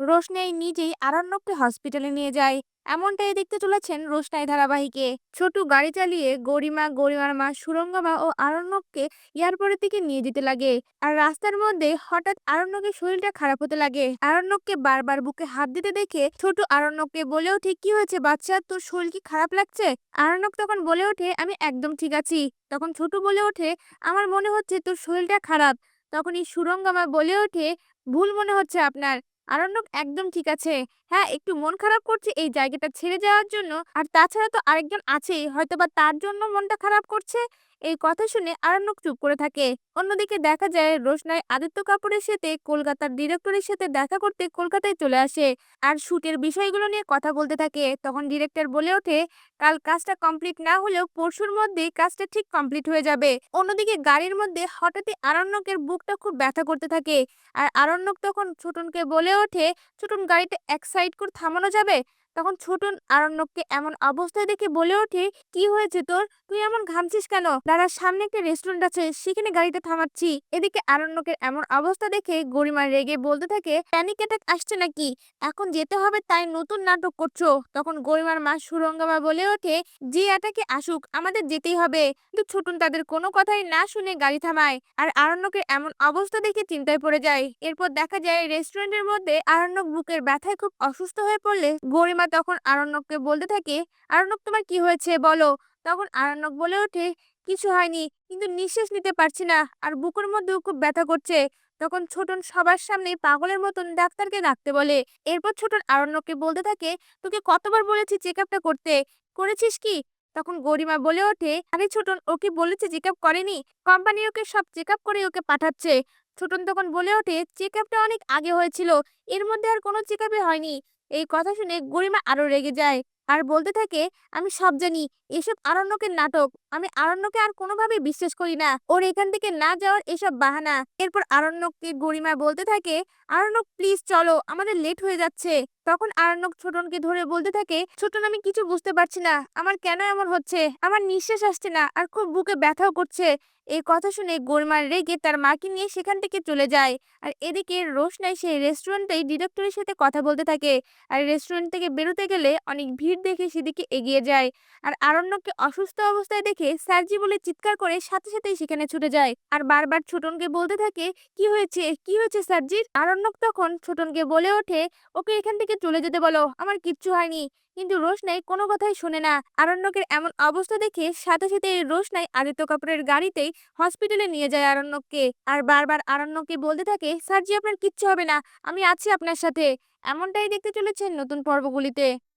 রোশনাই নিজেই আরণ্যককে হসপিটালে নিয়ে যায়। এমনটাই দেখতে চলেছেন রোশনাই ধারাবাহিকে। ছোট গাড়ি চালিয়ে গরিমা গরিমার মা সুরঙ্গমা ও আরণ্যককে এয়ারপোর্টের দিকে নিয়ে যেতে লাগে। আর রাস্তার মধ্যে হঠাৎ আরণ্যকের শরীরটা খারাপ হতে লাগে। আরণ্যককে বারবার বুকে হাত দিতে দেখে ছোট আরণ্যককে বলে ওঠে, কি হয়েছে বাচ্চা? তোর শরীর কি খারাপ লাগছে? আরণ্যক তখন বলে ওঠে, আমি একদম ঠিক আছি। তখন ছোট বলে ওঠে, আমার মনে হচ্ছে তোর শরীরটা খারাপ। তখনই সুরঙ্গমা বলে ওঠে, ভুল মনে হচ্ছে আপনার। আরণ্যক একদম ঠিক আছে। হ্যাঁ একটু মন খারাপ করছে এই জায়গাটা ছেড়ে যাওয়ার জন্য। আর তাছাড়া তো আরেকজন আছেই। হয়তোবা তার জন্য মনটা খারাপ করছে। এই কথা শুনে আরণ্যক চুপ করে থাকে। অন্যদিকে দেখা যায়, রোশনাই আদিত্য কাপুরের সাথে কলকাতার ডিরেক্টরের সাথে দেখা করতে কলকাতায় চলে আসে আর শুটের বিষয়গুলো নিয়ে কথা বলতে থাকে। তখন ডিরেক্টর বলে ওঠে, কাল কাজটা কমপ্লিট না হলেও পরশুর মধ্যে কাজটা ঠিক কমপ্লিট হয়ে যাবে। অন্যদিকে গাড়ির মধ্যে হঠাৎই আরণ্যকের বুকটা খুব ব্যথা করতে থাকে। আর আরণ্যক তখন ছোটনকে বলে ওঠে, ছোটন, গাড়িটা এক সাইড করে থামানো যাবে? তখন ছোটন আরণ্যককে এমন অবস্থায় দেখে বলে ওঠে, কি হয়েছে তোর? তুই এমন ঘামছিস কেন? দাঁড়ার সামনে একটা রেস্টুরেন্ট আছে, সেখানে গাড়িটা থামাচ্ছি। এদিকে আরণ্যকের এমন অবস্থা দেখে গরিমা রেগে বলতে থাকে প্যানিক অ্যাটাক আসছে নাকি? এখন যেতে হবে তাই নতুন নাটক করছ। তখন গরিমার মা সুরঙ্গমা বলে ওঠে, যে অ্যাটাকে আসুক, আমাদের যেতেই হবে। কিন্তু ছোটন তাদের কোনো কথাই না শুনে গাড়ি থামায় আর আরণ্যকের এমন অবস্থা দেখে চিন্তায় পড়ে যায়। এরপর দেখা যায় রেস্টুরেন্টের মধ্যে আরণ্যক বুকের ব্যথায় খুব অসুস্থ হয়ে পড়লে গরিমা তখন আরণ্যককে বলতে থাকে, আরণ্যক, তোমার কি হয়েছে? বলো। তখন আরণ্যক বলে ওঠে, কিছু হয়নি, কিন্তু নিঃশ্বাস নিতে পারছি না, আর বুকের মধ্যেও খুব ব্যথা করছে। তখন ছোটন সবার সামনে পাগলের মতন ডাক্তারকে ডাকতে বলে। এরপর ছোটন আরণ্যককে বলতে থাকে, তোকে কতবার বলেছি চেক আপটা করতে? করেছিস কি? তখন গরিমা বলে ওঠে, আরে ছোটন, ওকে বলেছে চেক আপ করেনি। কোম্পানি ওকে সব চেক আপ করে ওকে পাঠাচ্ছে। ছোটন তখন বলে ওঠে চেক আপটা অনেক আগে হয়েছিল। এর মধ্যে আর কোনো চেক হয়নি। এই কথা শুনে গরিমা আরও রেগে যায়। আর বলতে থাকে, আমি সব জানি, এসব আরণ্যকের নাটক, আমি আরণ্যকে আর কোনোভাবে বিশ্বাস করি না। ওর এখান থেকে না যাওয়ার এসব বাহানা। এরপর আরণ্যককে গরিমা বলতে থাকে, আরণ্যক প্লিজ চলো, আমাদের লেট হয়ে যাচ্ছে। তখন আরণ্যক ছোটনকে ধরে বলতে থাকে, ছোটন, আমি কিছু বুঝতে পারছি না, আমার কেন এমন হচ্ছে? আমার নিঃশ্বাস আসছে না, আর খুব বুকে ব্যথাও করছে। এই কথা শুনে গরিমার রেগে তার মাকে নিয়ে সেখান থেকে চলে যায়। আর এদিকে রোশনাই সেই রেস্টুরেন্টেই ডিরেক্টরের সাথে কথা বলতে থাকে। আর রেস্টুরেন্ট থেকে বেরোতে গেলে অনেক ভিড় দেখে সেদিকে এগিয়ে যায়। আর আরণ্যককে অসুস্থ অবস্থায় দেখে স্যারজি বলে চিৎকার করে সাথে সাথেই সেখানে ছুটে যায়। আর বারবার ছোটনকে বলতে থাকে, কি হয়েছে? কি হয়েছে স্যারজির? আরণ্যক তখন ছোটনকে বলে ওঠে, ওকে এখান থেকে চলে যেতে বলো, আমার কিচ্ছু হয়নি। কিন্তু রোশনাই কোনো কথাই শোনে না। আরণ্যকের এমন অবস্থা দেখে সাথে সাথে রোশনাই আদিত্য কাপুরের গাড়িতেই হসপিটালে নিয়ে যায় আরণ্যককে। আর বারবার আরণ্যককে বলতে থাকে, স্যারজি, আপনার কিচ্ছু হবে না, আমি আছি আপনার সাথে। এমনটাই দেখতে চলেছেন নতুন পর্বগুলিতে।